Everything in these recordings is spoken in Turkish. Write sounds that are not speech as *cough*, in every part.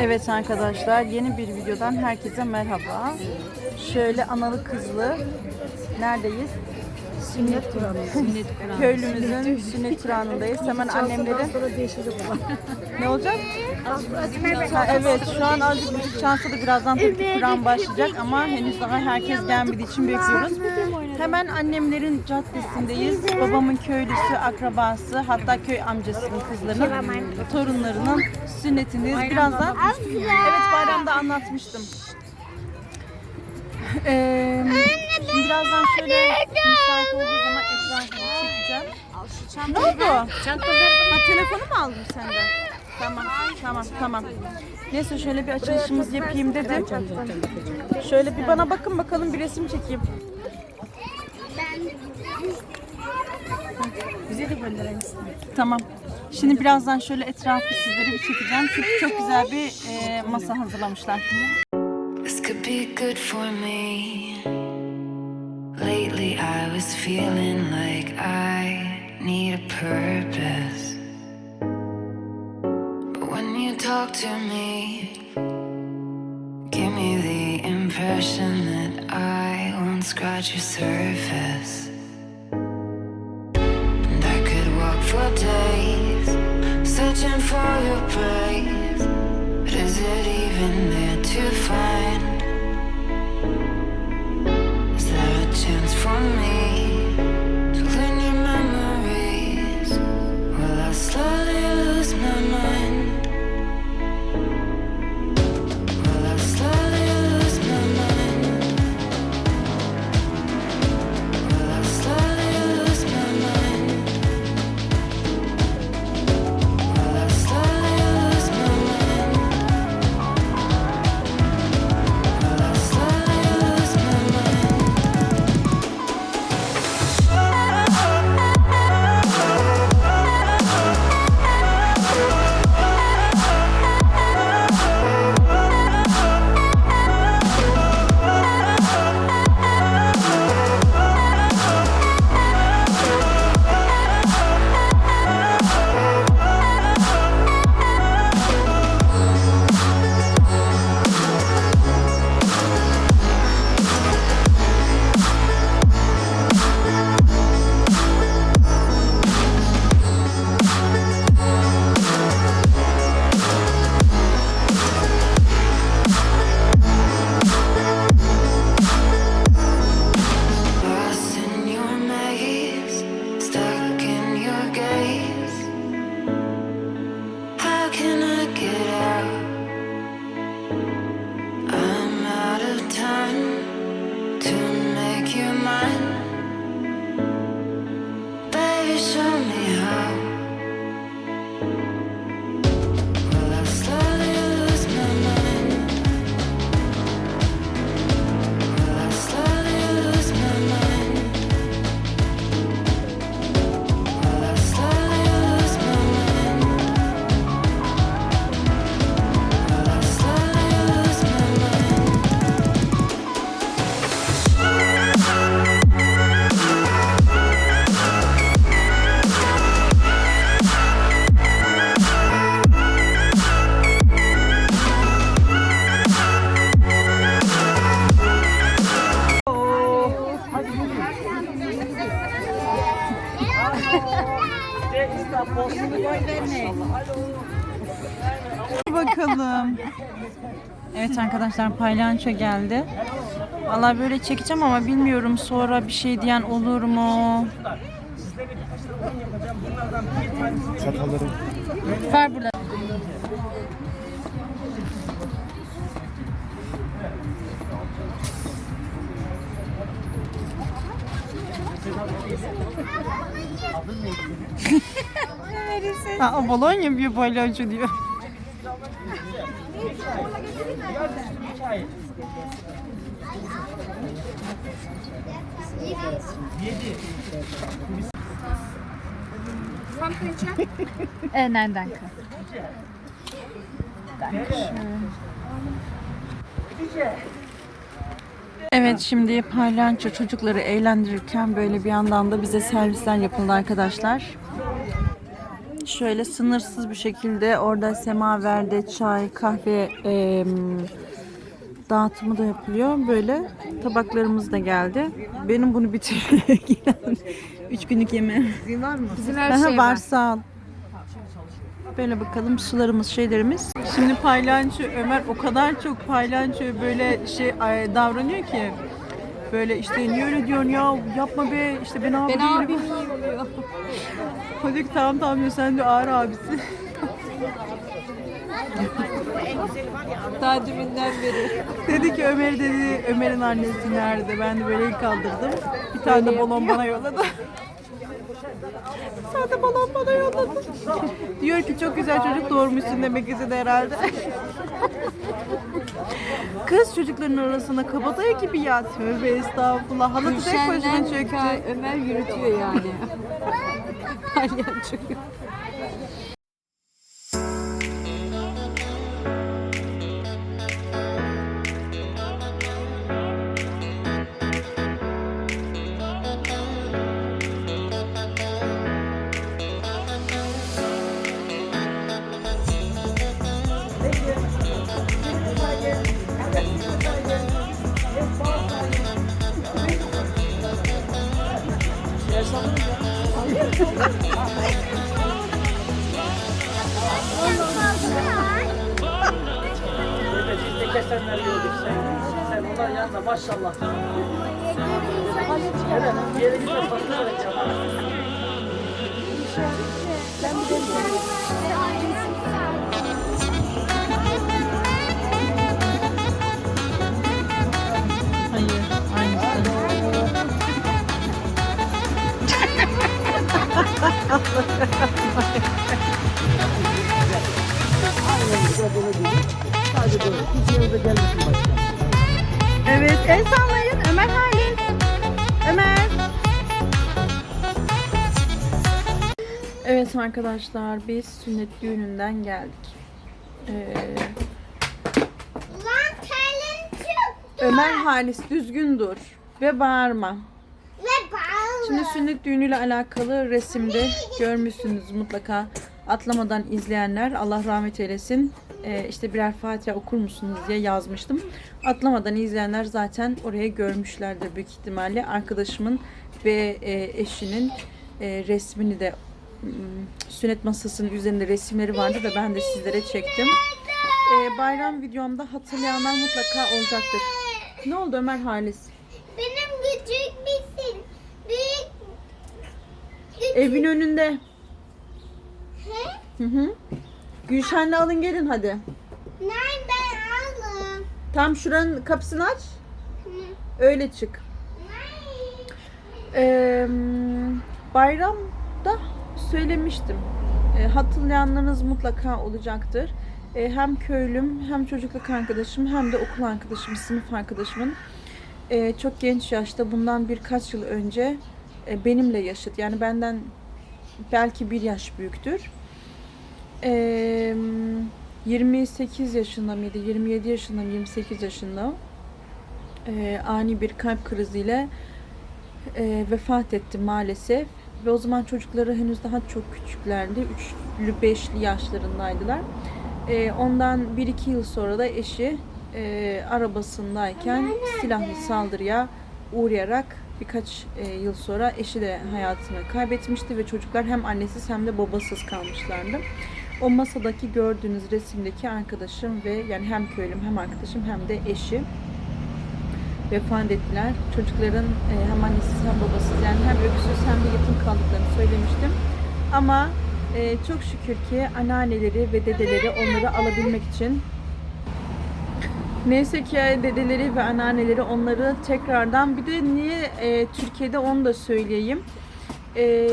Evet arkadaşlar yeni bir videodan herkese merhaba. Şöyle analı kızlı neredeyiz? Sünnet Kur'an'ı. *laughs* Sünnet Kur'an'ı. Köylümüzün sünnet turanındayız. Hemen annemlerin *laughs* ne olacak? Ha, evet şu an azıcık müzik şansı da birazdan tabii Kur'an başlayacak ama henüz daha herkes gelmediği için bekliyoruz. Hemen annemlerin caddesindeyiz. Babamın köylüsü, akrabası hatta köy amcasının kızlarının torunlarının sünnetindeyiz. Birazdan evet bayramda anlatmıştım. Ee, birazdan şöyle müsait olduğu zaman etrafını çekeceğim. Ne oldu? Ha telefonu mu aldın sen de? Tamam, tamam, tamam. Neyse şöyle bir açılışımız yapayım dedim. Şöyle bir bana bakın bakalım bir resim çekeyim. De gönderelim. Tamam. Şimdi birazdan şöyle etrafı sizlere bir çekeceğim. Çünkü çok güzel bir e, masa hazırlamışlar. This could be good for me. Lately, I was feeling like I need a purpose. But when you talk to me, give me the impression that I won't scratch your surface. Searching for your praise. But is it even there to find? Is there a chance for me Bakalım. Evet arkadaşlar paylanço geldi. Valla böyle çekeceğim ama bilmiyorum sonra bir şey diyen olur mu? Ver burada. Ha, o Bologna bir paylanço diyor. E, nereden kı? Evet şimdi palyanço çocukları eğlendirirken böyle bir yandan da bize servisler yapıldı arkadaşlar. Şöyle sınırsız bir şekilde orada semaverde çay, kahve em, dağıtımı da yapılıyor. Böyle tabaklarımız da geldi. Benim bunu bitirmeye *laughs* gelen 3 günlük yemeğim. var mı? Bizim her şey var var. sağ ol. Böyle bakalım sularımız, şeylerimiz. Şimdi paylanço Ömer o kadar çok paylanço böyle şey ay, davranıyor ki böyle işte niye öyle diyorsun ya yapma be işte ben abi Ben değilim. abim iyi *laughs* oluyor. O diyor ki tamam tamam diyor sen de ağır abisi. *laughs* Daha deminden beri. *laughs* dedi ki Ömer dedi Ömer'in annesi nerede? Ben de böyle ilk kaldırdım. Bir tane de balon bana yolladı. Tane de balon bana yolladı. diyor ki çok güzel çocuk doğurmuşsun demek istedi herhalde. *laughs* Kız çocukların arasında kabadayı gibi ya. Tövbe estağfurullah. Halatı tek başına Gülşen'den. Mika Ömer yürütüyor yani. *laughs* Palyaço. Yanında maşallah. Evet, bir yere gitme baktırarak yap. Hayır, arkadaşlar, biz sünnet düğününden geldik. Ee, çıktı Ömer Halis düzgün dur ve bağırma. ve bağlı. Şimdi sünnet düğünüyle alakalı resimde görmüşsünüz mutlaka. Atlamadan izleyenler Allah rahmet eylesin. Ee, işte birer Fatiha okur musunuz diye yazmıştım. Atlamadan izleyenler zaten oraya görmüşlerdir büyük ihtimalle. Arkadaşımın ve e, eşinin e, resmini de sünnet masasının üzerinde resimleri vardı ve ben de sizlere çektim. Ee, bayram videomda hatırlayanlar mutlaka olacaktır. Ne oldu Ömer Halis? Benim küçük bir sil. Büyük. küçük- Evin önünde. He? Hı hı. Gülşen'le alın gelin hadi. Nereden aldım? Tam şuranın kapısını aç. Hı. Öyle çık. Ee, bayramda söylemiştim. Ee, hatırlayanlarınız mutlaka olacaktır. Ee, hem köylüm, hem çocukluk arkadaşım, hem de okul arkadaşım, sınıf arkadaşımın ee, çok genç yaşta bundan birkaç yıl önce e, benimle yaşıt. Yani benden belki bir yaş büyüktür. Ee, 28 yaşında mıydı? 27 yaşında mı? 28 yaşında e, ani bir kalp kriziyle e, vefat etti maalesef. Ve o zaman çocukları henüz daha çok küçüklerdi. Üçlü, beşli yaşlarındaydılar. E, ondan 1-2 yıl sonra da eşi e, arabasındayken silahlı saldırıya uğrayarak birkaç e, yıl sonra eşi de hayatını kaybetmişti ve çocuklar hem annesiz hem de babasız kalmışlardı. O masadaki gördüğünüz resimdeki arkadaşım ve yani hem köylüm hem arkadaşım hem de eşi vefat ettiler. Çocukların e, hem annesiz hem babasız yani hem öksüz hem de yetim kaldıklarını söylemiştim. Ama e, çok şükür ki anneanneleri ve dedeleri onları alabilmek için Neyse ki dedeleri ve anneanneleri onları tekrardan bir de niye e, Türkiye'de onu da söyleyeyim. E,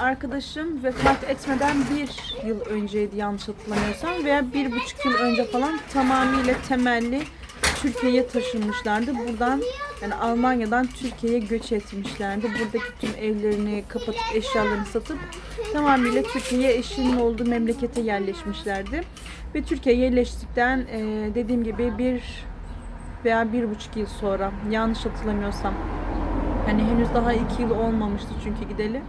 arkadaşım vefat etmeden bir yıl önceydi yanlış hatırlamıyorsam veya bir buçuk yıl önce falan tamamıyla temelli Türkiye'ye taşınmışlardı. Buradan yani Almanya'dan Türkiye'ye göç etmişlerdi. Buradaki tüm evlerini kapatıp eşyalarını satıp tamamıyla Türkiye'ye eşinin olduğu memlekete yerleşmişlerdi. Ve Türkiye'ye yerleştikten e, dediğim gibi bir veya bir buçuk yıl sonra yanlış hatırlamıyorsam hani henüz daha iki yıl olmamıştı çünkü gideli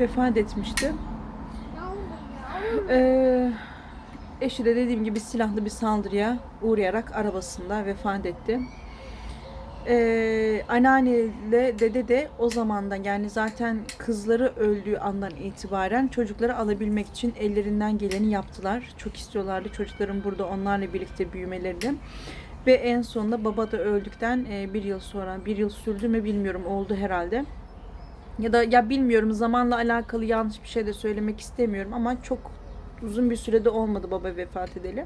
vefat etmişti. Ee, eşi de dediğim gibi silahlı bir saldırıya uğrayarak arabasında vefat etti. Ee, anneanneyle dede de o zamandan yani zaten kızları öldüğü andan itibaren çocukları alabilmek için ellerinden geleni yaptılar. Çok istiyorlardı çocukların burada onlarla birlikte büyümelerini. Ve en sonunda baba da öldükten e, bir yıl sonra, bir yıl sürdü mü bilmiyorum oldu herhalde. Ya da ya bilmiyorum zamanla alakalı yanlış bir şey de söylemek istemiyorum ama çok uzun bir sürede olmadı baba vefat edeli.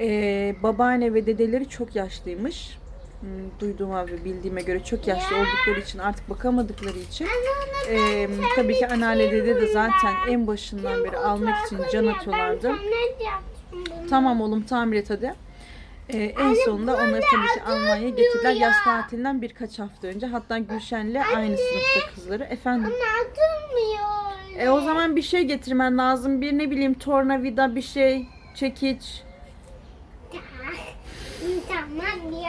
Ee, babaanne ve dedeleri çok yaşlıymış. Hmm, Duyduğuma ve bildiğime göre çok yaşlı oldukları için artık bakamadıkları için ee, tabii ki anneanne dede de zaten en başından beri almak için can atıyorlardı. Tamam oğlum tamir et hadi. Ee, en sonunda onları tabii ki Almanya'ya getirdiler. Yaz tatilinden birkaç hafta önce. Hatta Gülşen'le aynı sınıfta kızları. Efendim. Anne atılmıyor. E o zaman bir şey getirmen lazım. Bir ne bileyim tornavida bir şey, çekiç. Tamam ya.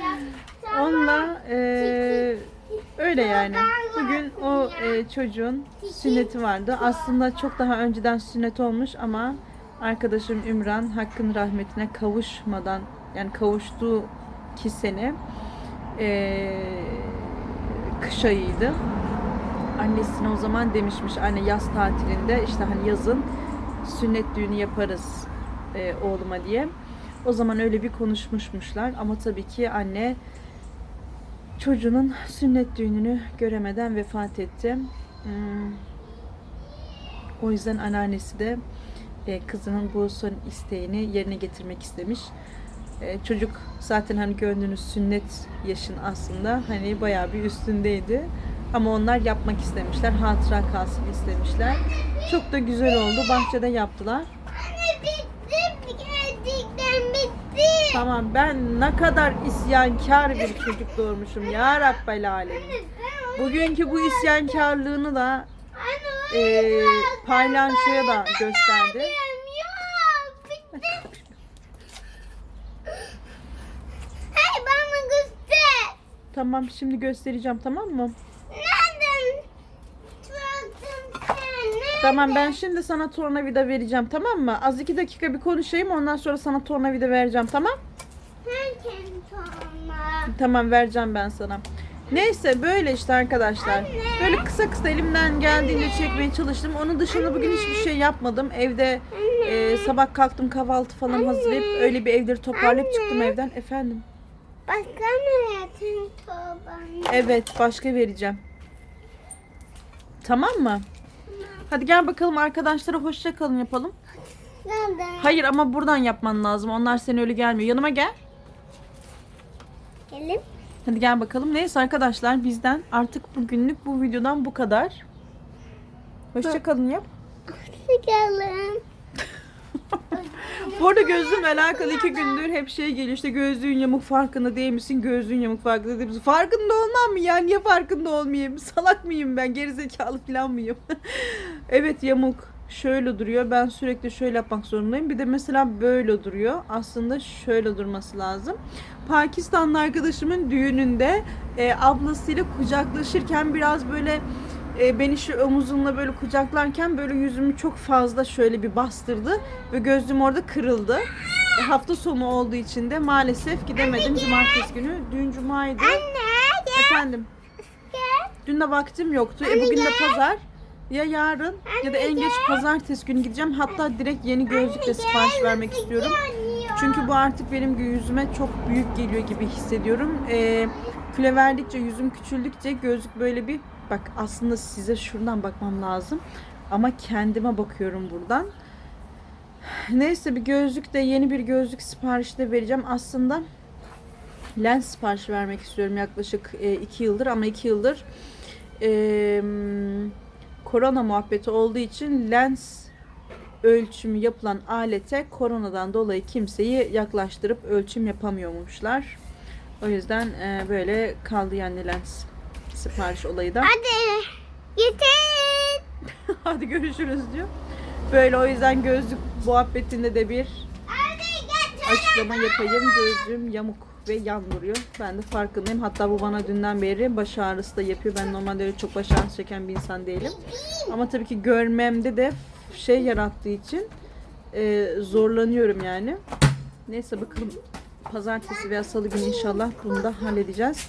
ya tamam. Onunla e, öyle yani. Bugün o e, çocuğun sünneti vardı. Aslında çok daha önceden sünnet olmuş ama arkadaşım Ümran hakkın rahmetine kavuşmadan yani kavuştuğu ki sene e, kış ayıydı. Annesine o zaman demişmiş anne yaz tatilinde işte hani yazın sünnet düğünü yaparız e, oğluma diye. O zaman öyle bir konuşmuşmuşlar ama tabii ki anne çocuğunun sünnet düğününü göremeden vefat etti. Hmm. O yüzden anneannesi de e, kızının bu son isteğini yerine getirmek istemiş. E, çocuk zaten hani gördüğünüz sünnet yaşın aslında hani bayağı bir üstündeydi. Ama onlar yapmak istemişler. Hatıra kalsın istemişler. Çok da güzel oldu. Bahçede yaptılar. Anne. Gerçekten. Tamam ben ne kadar isyankar bir çocuk doğurmuşum ya Rabbel Alemin. Bugünkü bu isyankarlığını da e, paylaşıya da gösterdi. *laughs* Tamam şimdi göstereceğim tamam mı? Nereden tuttun sen? Nereden? Tamam ben şimdi sana tornavida vereceğim tamam mı? Az iki dakika bir konuşayım ondan sonra sana tornavida vereceğim tamam? Herkes sonra. Tamam vereceğim ben sana. Neyse böyle işte arkadaşlar. Böyle kısa kısa elimden geldiğince çekmeye çalıştım. Onun dışında bugün hiçbir şey yapmadım. Evde e, sabah kalktım kahvaltı falan hazırlayıp öyle bir evleri toparlayıp çıktım evden. Efendim? Başka hayatın torbanı. Evet başka vereceğim. Tamam mı? Hadi gel bakalım arkadaşlara hoşça kalın yapalım. Nereden? Hayır ama buradan yapman lazım. Onlar seni öyle gelmiyor. Yanıma gel. Gelin. Hadi gel bakalım. Neyse arkadaşlar bizden artık bugünlük bu videodan bu kadar. Hoşça kalın yap. Gelin. Bu arada gözlüğümle alakalı iki gündür hep şey geliyor işte gözlüğün yamuk farkında değil misin? Gözlüğün yamuk farkında değil misin? Farkında olmam mı ya? Niye farkında olmayayım? *laughs* Salak mıyım ben? Gerizekalı falan mıyım? *laughs* evet yamuk. Şöyle duruyor. Ben sürekli şöyle yapmak zorundayım. Bir de mesela böyle duruyor. Aslında şöyle durması lazım. Pakistanlı arkadaşımın düğününde e, ablasıyla kucaklaşırken biraz böyle e, beni şu omuzumla böyle kucaklarken böyle yüzümü çok fazla şöyle bir bastırdı ve gözlüğüm orada kırıldı. E, hafta sonu olduğu için de maalesef gidemedim cumartesi günü. Dün cumaydı. Anne Efendim. gel. Dün de vaktim yoktu. E bugün de pazar. Ya yarın ya da en geç pazartesi günü gideceğim. Hatta direkt yeni gözlükle sipariş vermek istiyorum. Çünkü bu artık benim yüzüme çok büyük geliyor gibi hissediyorum. Ee, kilo verdikçe, yüzüm küçüldükçe gözlük böyle bir... Bak aslında size şuradan bakmam lazım. Ama kendime bakıyorum buradan. Neyse bir gözlük de yeni bir gözlük siparişi de vereceğim. Aslında lens siparişi vermek istiyorum yaklaşık 2 yıldır ama 2 yıldır e, korona muhabbeti olduğu için lens ölçümü yapılan alete koronadan dolayı kimseyi yaklaştırıp ölçüm yapamıyormuşlar. O yüzden e, böyle kaldı yani lens sipariş olayı da. Hadi. Yeter. *laughs* Hadi görüşürüz diyor. Böyle o yüzden gözlük muhabbetinde de bir açıklama yapayım. Gözlüğüm yamuk ve yan duruyor. Ben de farkındayım. Hatta bu bana dünden beri baş ağrısı da yapıyor. Ben normalde öyle çok baş ağrısı çeken bir insan değilim. Ama tabii ki görmemde de şey yarattığı için e, zorlanıyorum yani. Neyse bakalım pazartesi veya salı günü inşallah bunu da halledeceğiz.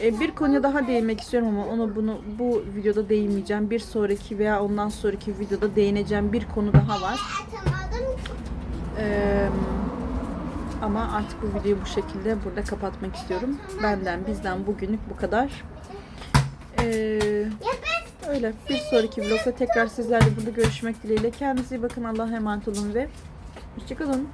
E, bir konuya daha değinmek istiyorum ama onu bunu bu videoda değinmeyeceğim. Bir sonraki veya ondan sonraki videoda değineceğim bir konu daha var. Atamadım. Ee, ama artık bu videoyu bu şekilde burada kapatmak istiyorum. Benden bizden bugünlük bu kadar. Ee, öyle bir sonraki vlogda tekrar sizlerle burada görüşmek dileğiyle. Kendinize iyi bakın. Allah'a emanet olun ve hoşçakalın.